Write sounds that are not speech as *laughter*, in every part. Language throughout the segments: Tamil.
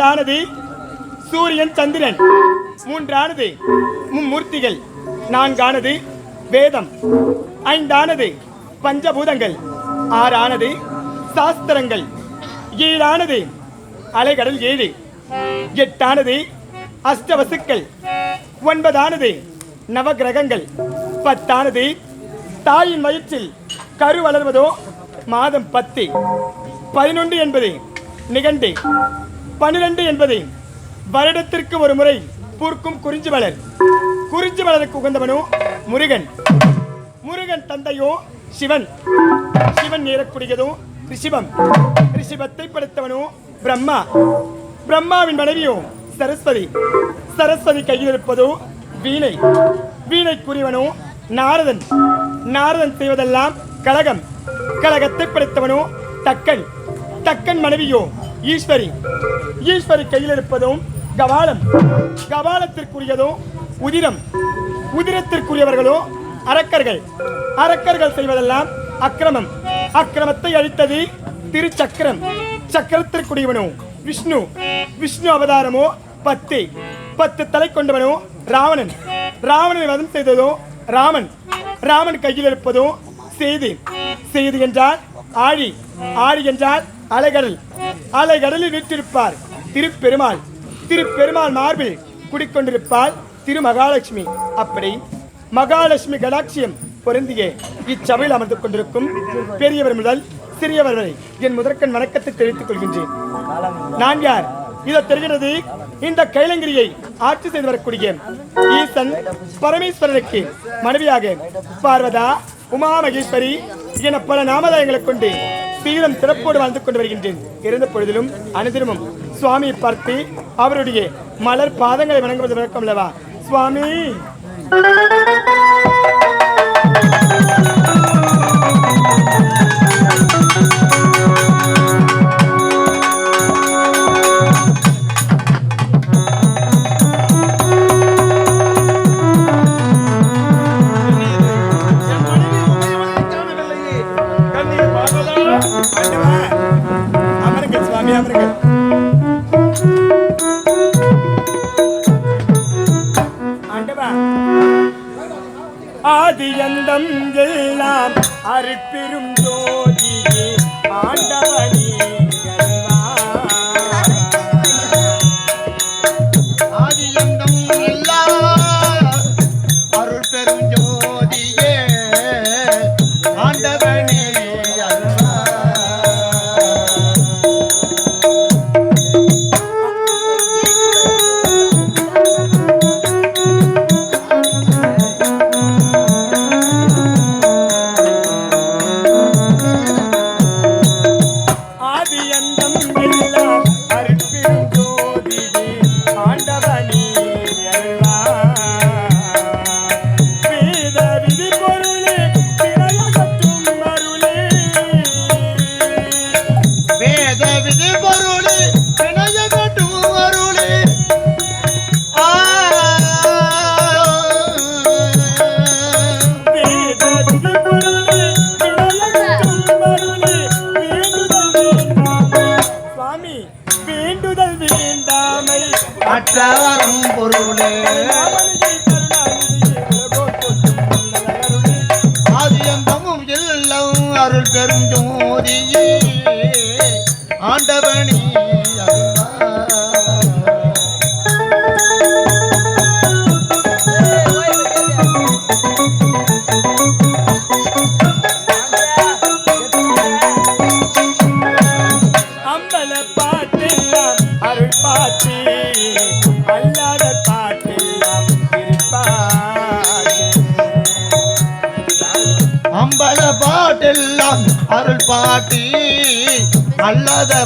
இரண்டானது சூரியன் சந்திரன். மூன்றானது மும்மூர்த்திகள். நான்கானது வேதம். ஐந்தானது பஞ்சபூதங்கள். ஆறானது சாஸ்திரங்கள். ஏழானது அலைகடல் ஏழு. எட்டானது அஷ்டவசுக்கள். ஒன்பதானது நவகிரகங்கள். பத்தானது தாயின் வயிற்றில் கரு வளர்வதோ? மாதம் பத்து. பதினொன்று என்பது நிகண்டு. பன்னிரண்டு என்பதை வருடத்திற்கு ஒரு முறை பூர்க்கும் குறிஞ்சி மலர் குறிஞ்சி மலருக்கு உகந்தவனோ முருகன். முருகன் தந்தையோ சிவன். சிவன் ஏறக்கூடியதோ ரிஷிபம். ரிஷிபத்தை படைத்தவனோ பிரம்மா. பிரம்மாவின் மனைவியோ சரஸ்வதி. சரஸ்வதி கையில் இருப்பதோ வீணை. வீணைக்குரியவனோ நாரதன். நாரதன் செய்வதெல்லாம் கழகம். கழகத்தை படைத்தவனோ தக்கன். தக்கன் மனைவியோ ஈஸ்வரி. ஈஸ்வரி கையில் இருப்பதும் கபாலம். கபாலத்திற்குரியதும் உதிரம். உதிரத்திற்குரியவர்களோ அரக்கர்கள். அரக்கர்கள் செய்வதெல்லாம் அக்கிரமம். அக்கிரமத்தை அழித்தது திருச்சக்கரம். சக்கரத்திற்குரியவனோ விஷ்ணு. விஷ்ணு அவதாரமோ பத்து. பத்து தலை கொண்டவனோ ராவணன். ராவணனை வதம் செய்ததோ ராமன். ராமன் கையில் இருப்பதோ செய்தி செய்தி என்றால் ஆழி. ஆழி என்றால் அலைகடல். அலை கடலில் வீற்றிருப்பார் திருப்பெருமாள் திருப்பெருமாள் மார்பில் குடிக்கொண்டிருப்பாள் திருமகாலட்சுமி. அப்படி மகாலட்சுமி கடாட்சியம் பொருந்திய இச்சபையில் அமர்ந்து கொண்டிருக்கும் பெரியவர் முதல் சிறியவர் வரை என் முதற்கண் வணக்கத்தை தெரிவித்துக் கொள்கின்றேன். நான் யார்? இதை தெரிகிறது இந்த கைலங்கிரியை ஆட்சி செய்து வரக்கூடிய ஈசன் பரமேஸ்வரனுக்கு மனைவியாக பார்வதா உமா மகேஸ்வரி என பல நாமதாயங்களை கொண்டு சீரம் சிறப்போடு வாழ்ந்து கொண்டு வருகின்றேன். இருந்த பொழுதிலும் அனுதினமும் சுவாமியை பார்த்து அவருடைய மலர் பாதங்களை வணங்குவது வழக்கம் அல்லவா? சுவாமி! அருட்பெரும் ஜோதியே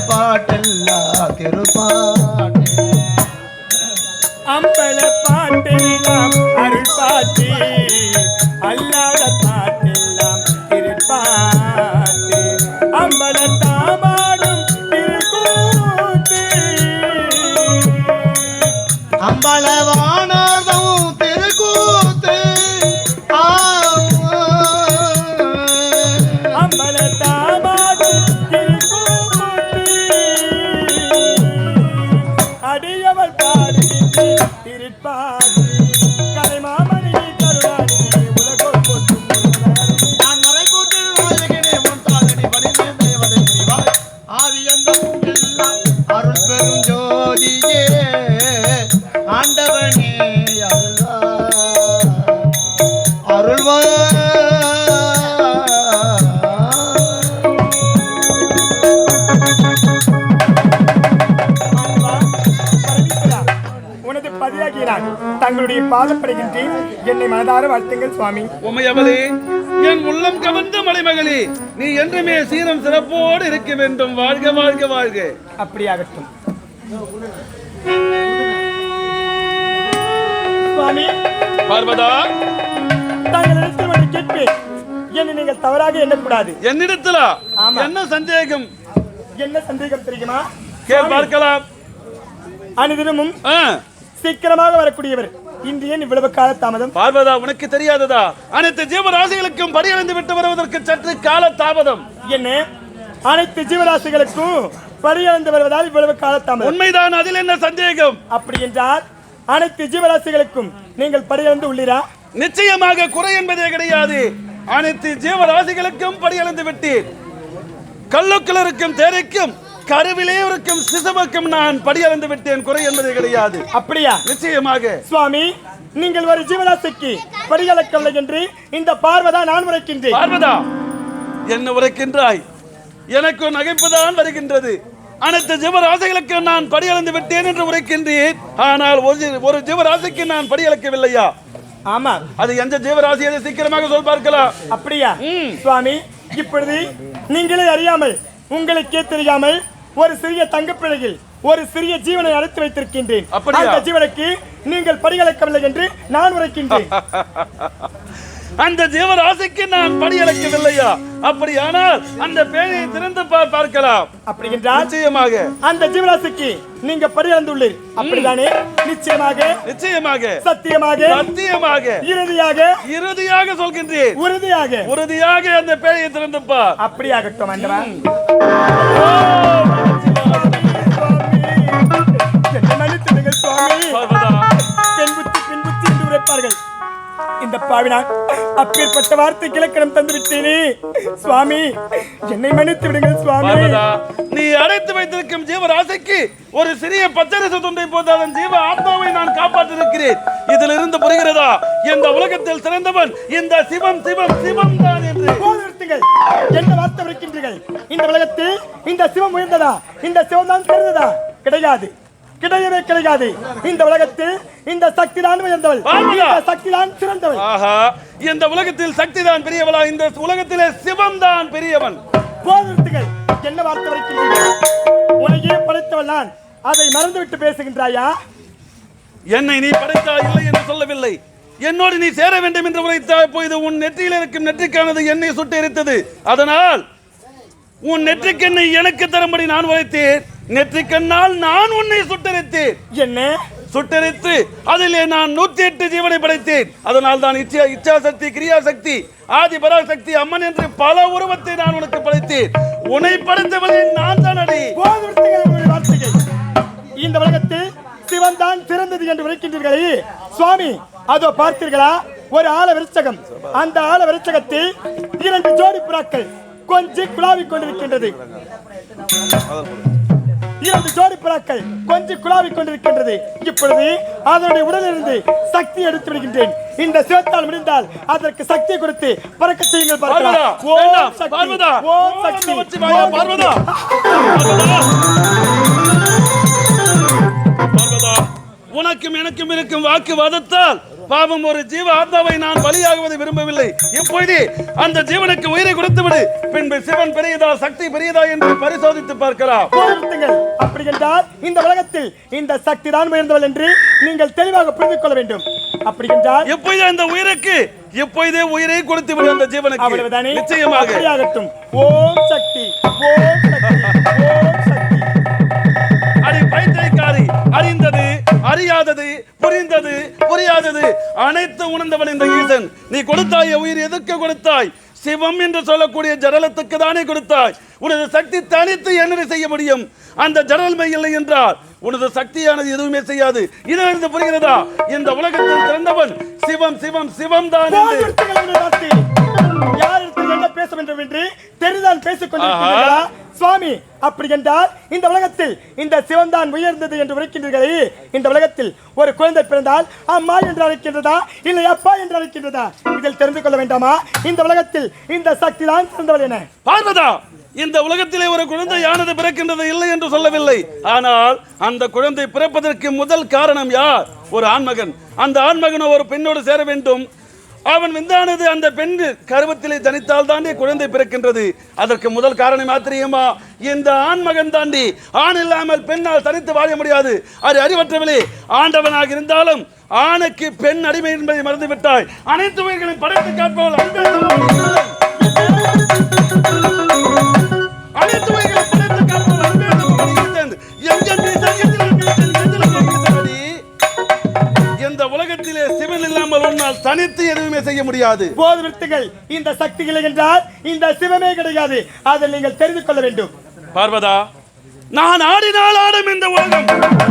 പാട്ടല്ല തിരുപ്പാട്ട് പാട്ടില്ല അരുൾ പാട്ടി പാട്ടില്ല തിരുപ്പാട്ട് അമ്പല താമാടും തിരുക്കൂട്ടി தங்களுடைய பாதப்படுகின்றேன். என்னை மனதார வாழ்த்துங்கள் சுவாமி. உமையவளே என் உள்ளம் கவர்ந்த மலைமகளே நீ என்றுமே சீரம் சிறப்போடு இருக்க வேண்டும். வாழ்க வாழ்க வாழ்க. அப்படியாகட்டும். சுவாமி பார்வதா. தாங்கள் கேட்பேன் என்னை நீங்கள் தவறாக எண்ணக்கூடாது. என்னிடத்திலா. என்ன சந்தேகம்? என்ன சந்தேகம் தெரியுமா? கேள் பார்க்கலாம். அனுதினமும் சீக்கிரமாக வரக்கூடியவர். இன்று ஏன் இவ்வளவு கால தாமதம் பார்வதா உனக்கு தெரியாததா? அனைத்து ஜீவராசிகளுக்கும் படியடைந்து விட்டு வருவதற்கு சற்று கால தாமதம் என்ன? அனைத்து ஜீவராசிகளுக்கும் பரியாழ்ந்து வருவதால் இவ்வளவு கால தாமதம் உண்மைதான் அதில் என்ன சந்தேகம்? அப்படி என்றால் அனைத்து ஜீவராசிகளுக்கும் நீங்கள் பரியாழ்ந்து உள்ளீரா? நிச்சயமாக குறை என்பதே கிடையாது. அனைத்து ஜீவராசிகளுக்கும் படியடைந்து விட்டேன் கல்லுக்குள் இருக்கும் தேரைக்கும் கருவிலே இருக்கும் சிசுவுக்கும் நான் படியடைந்து விட்டேன். குறை என்பதே கிடையாது. அப்படியா? நிச்சயமாக. சுவாமி நீங்கள் ஒரு ஜீவராசிக்கு படிகளக்கவில்லை என்று இந்த பார்வதா நான் உரைக்கின்றேன். பார்வதா என்ன உரைக்கின்றாய். எனக்கு நகைப்புதான் வருகின்றது. அனைத்து ஜீவராசிகளுக்கு நான் படியளந்து விட்டேன் என்று உரைக்கின்றேன் ஆனால் ஒரு ஒரு ஜீவராசிக்கு நான் படியளக்கவில்லையா? ஆமா. அது எந்த ஜீவராசி அதை சீக்கிரமாக சொல் பார்க்கலாம். அப்படியா. சுவாமி இப்பொழுது நீங்களே அறியாமல் உங்களுக்கே தெரியாமல் ஒரு சிறிய தங்கப்பிழையில் ஒரு சிறிய ஜீவனை அழைத்து வைத்திருக்கின்றேன்? அந்த ஜீவனுக்கு நீங்கள் படிகளக்கவில்லை என்று நான் உரைக்கின்றேன். *laughs* அந்த ஜீவராசிக்கு நான் படியளக்கவில்லையா அப்படியானால் அந்த பேரை திறந்து பார் பார்க்கலாம். அப்படி என்றால் நிச்சயமாக. அந்த ஜீவராசிக்கு நீங்க பரியாழ்ந்துள்ளீர் அப்படிதானே? நிச்சயமாக. நிச்சயமாக. சத்தியமாக. சத்தியமாக. இறுதியாக. இறுதியாக சொல்கின்றேன். உறுதியாக. உறுதியாக அந்த பேரை திறந்து பார். அப்படியாகட்டும் ஆண்டவா. என்று உரைப்பார்கள். இந்த பாவினான் அப்பேற்பட்ட வார்த்தை இலக்கணம் தந்து விட்டேனே சுவாமி என்னை மன்னித்து விடுங்கள் சுவாமி. நீ அடைத்து வைத்திருக்கும் ஜீவராசிக்கு ஒரு சிறிய பச்சரிசு துண்டை போட்டு அதன் ஜீவ ஆத்மாவை நான் காப்பாற்றிருக்கிறேன். இதிலிருந்து புரிகிறதா? இந்த உலகத்தில் சிறந்தவன் இந்த சிவம் சிவம் சிவம் தான் என்று. என்ன வார்த்தை இருக்கின்றீர்கள் இந்த உலகத்தில் இந்த சிவம் உயர்ந்ததா? இந்த சிவம் தான் சிறந்ததா? கிடையாது. கிடையவே கிடையாது. இந்த உலகத்தில் இந்த சக்தி தான் உயர்ந்தவள் சக்தி தான் சிறந்தவள். ஆஹா இந்த உலகத்தில் சக்தி தான் பெரியவளா? இந்த உலகத்திலே சிவம் தான் பெரியவன். போது நிறுத்துங்கள் என்ன வார்த்தை இருக்கின்றீர்கள் உலகையே படைத்தவள் நான். அதை மறந்துவிட்டு பேசுகின்றாயா? என்னை நீ படைத்தாய் இல்லை என்று சொல்லவில்லை. என்னோடு நீ சேர வேண்டும் என்று உரைத்தாய் இப்பொழுது உன் நெற்றியில் இருக்கும் நெற்றிக்கானது என்னை சுட்டு எரித்தது. அதனால் உன் நெற்றிக்கண்ணை எனக்கு தரும்படி நான் உரைத்தேன். நெற்றிக்கண்ணால் நான் உன்னை சுட்டரித்தேன். என்ன? சுட்டரித்து அதிலே நான் நூத்தி எட்டு ஜீவனை படைத்தேன். அதனால் தான் இச்சா இச்சா சக்தி கிரியா சக்தி ஆதி பராசக்தி அம்மன் என்று பல உருவத்தை நான் உனக்கு படைத்தேன். உன்னை படைத்தவளை நான் தான் அடி. இந்த உலகத்தில் சிவ சிவன் தான் சிறந்தது என்று உரைக்கின்றீர்களே சுவாமி அதோ பார்த்தீர்களா? ஒரு ஆல விருச்சகம். அந்த ஆல விருச்சகத்தில் இரண்டு ஜோடி புறாக்கள் கொஞ்சி குழாவிக் கொண்டிருக்கின்றது. இரண்டு ஜோடி புறாக்கள் கொஞ்சம் குழாவிக் கொண்டிருக்கின்றது. இப்பொழுது அதனுடைய உடலிலிருந்து சக்தி எடுத்து விடுகின்றேன். இந்த சிவத்தால் முடிந்தால் அதற்கு சக்தி கொடுத்து பறக்க செய்யுங்கள் பார்க்கலாம். ஓம் சக்தி. ஓம் சக்தி. பார்வதா, உனக்கும் எனக்கும் இருக்கும் வாக்குவாதத்தால் பாவம் ஒரு ஜீவ ஆத்மாவை நான் பலியாகுவதை விரும்பவில்லை. இப்பொழுது அந்த ஜீவனுக்கு உயிரை கொடுத்து விடு பின்பு சிவன் பெரியதா சக்தி பெரியதா என்று பரிசோதித்து பார்க்கலாம். அப்படி என்றால் இந்த உலகத்தில் இந்த சக்தி தான் உயர்ந்தவள் என்று நீங்கள் தெளிவாக புரிந்து கொள்ள வேண்டும். அப்படி என்றால் எப்பொழுது அந்த உயிருக்கு எப்பொழுதே உயிரை கொடுத்து விடு அந்த ஜீவனுக்கு. அவ்வளவுதானே? நிச்சயமாக. அப்படியாகட்டும். ஓம் சக்தி ஓம் சக்தி ஓம் சக்தி. அடி பைத்தியக்காரி அறிந்தது அறியாதது புரிந்தது புரியாதது அனைத்து உணர்ந்தவன் இந்த ஈசன். நீ கொடுத்தாய் உயிர் எதற்கு கொடுத்தாய்? சிவம் என்று சொல்லக்கூடிய ஜடலத்துக்கு தானே கொடுத்தாய். உனது சக்தி தனித்து என்ன செய்ய முடியும். அந்த ஜடல்மை இல்லை என்றால் உனது சக்தியானது எதுவுமே செய்யாது. இதிலிருந்து புரிகிறதா? இந்த உலகத்தில் சிறந்தவன் சிவம் சிவம் சிவம் தான். யார் பேச வேண்டும் என்று தெரிந்தால் பேசிக் கொண்டிருக்கிறீர்களா சுவாமி அப்படி என்றால் இந்த உலகத்தில் இந்த சிவன்தான் உயர்ந்தது என்று உரைக்கின்றீர்களே. இந்த உலகத்தில் ஒரு குழந்தை பிறந்தால் அம்மா என்று அழைக்கின்றதா இல்லை அப்பா என்று அழைக்கின்றதா? இதில் தெரிந்து கொள்ள வேண்டாமா? இந்த உலகத்தில் இந்த சக்தி தான் சிறந்தவள் என. பார்வதா இந்த உலகத்திலே ஒரு குழந்தையானது பிறக்கின்றது இல்லை என்று சொல்லவில்லை. ஆனால் அந்த குழந்தை பிறப்பதற்கு முதல் காரணம் யார்? ஒரு ஆண்மகன். அந்த ஆண்மகனோ ஒரு பெண்ணோடு சேர வேண்டும். அவன் விந்தானது அந்த பெண் கருவத்திலே தனித்தால் தாண்டி குழந்தை பிறக்கின்றது. அதற்கு முதல் காரணம் மாத்திரியமா இந்த ஆண்மகன் தாண்டி ஆண் இல்லாமல் பெண்ணால் தனித்து வாழ முடியாது. அது அறிவற்றவில்லை ஆண்டவனாக இருந்தாலும் ஆணுக்கு பெண் அடிமை என்பதை மறந்து விட்டாய் அனைத்து உயிர்களின் படைத்து காப்பவள் தனித்து எதுவுமே செய்ய முடியாது. போது விடுத்துங்கள் இந்த சக்தி இல்லை என்றால் இந்த சிவமே கிடையாது. அதை நீங்கள் தெரிந்து கொள்ள வேண்டும். பார்வதா நான் ஆடினால் ஆடும் இந்த உலகம்.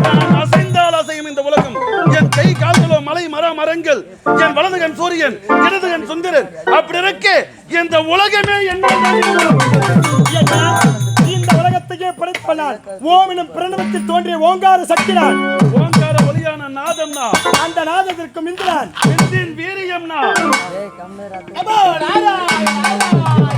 நான் அசைந்தால் அசையும் இந்த உலகம். என் கை கால்களோ மலை மர மரங்கள். என் வலதுகன் சூரியன் இடதுகன் சுந்தரன். அப்படி இருக்க இந்த உலகமே என்ன? இந்த உலகத்தையே படைப்பனான் ஓமினும் பிரணவத்தில் தோன்றிய ஓங்கார சக்தினான் ஓங்கார ஒலியான நாதம்னா அந்த நாதத்திற்கும் இந்திரான். பெண்ணின் வீரியம்னா அபோ, நாராயண, நாராயண.